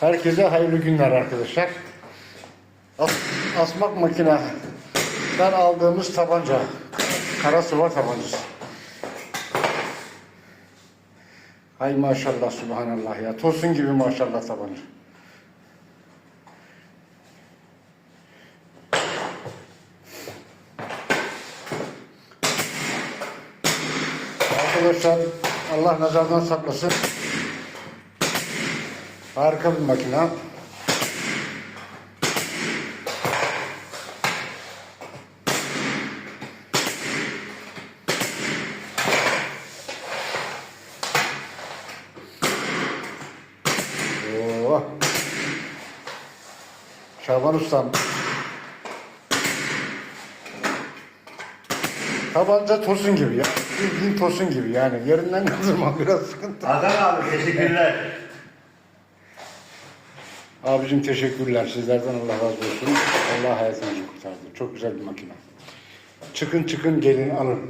Herkese hayırlı günler arkadaşlar. As asmak makineden aldığımız tabanca. Kara sıva tabancası. Hay maşallah subhanallah ya. Tosun gibi maşallah tabanca. Arkadaşlar Allah nazardan saklasın. Harika bir makine. Şaban Ustam. Tabanca tosun gibi ya. Bildiğin tosun gibi yani. Yerinden kaldırmak biraz sıkıntı. Hakan abi teşekkürler. Abicim teşekkürler. Sizlerden Allah razı olsun. Allah hayatınızı kurtardı. Çok güzel bir makine. Çıkın çıkın gelin alın.